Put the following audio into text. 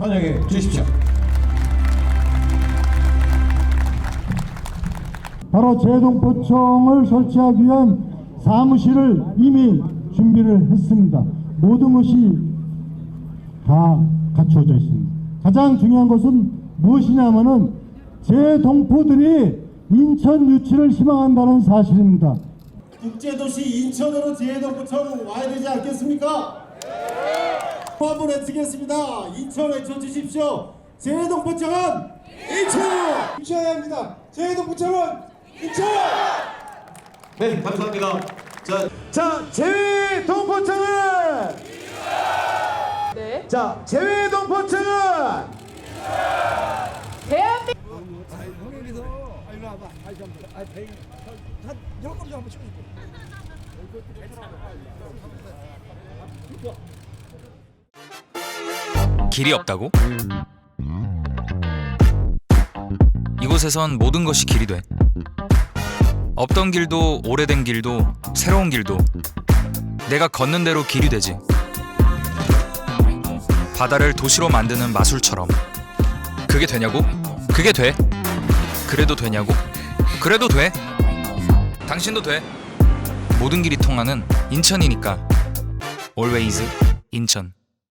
환영해 주십시오. 바로 제동포청을 설치하기 위한 사무실을 이미 준비를 했습니다. 모든 것이 다 갖추어져 있습니다. 가장 중요한 것은 무엇이냐면은 제 동포들이 인천 유치를 희망한다는 사실입니다. 국제도시 인천으로 제동구청 와야 되지 않겠습니까? 한번 외치겠습니다. 인천 외쳐주십시오. 제동구청은 인천! 인천해야 합니다. 제동구청은 인천! 네, 감사합니다. 자, 자, 제외 동포청은 네. 자, 제외 동포청은 대한민국 길이 없다고? 이곳에선 모든 것이 길이 돼. 없던 길도 오래된 길도 새로운 길도 내가 걷는 대로 길이 되지. 바다를 도시로 만드는 마술처럼. 그게 되냐고? 그게 돼. 그래도 되냐고? 그래도 돼. 당신도 돼. 모든 길이 통하는 인천이니까. Always 인천.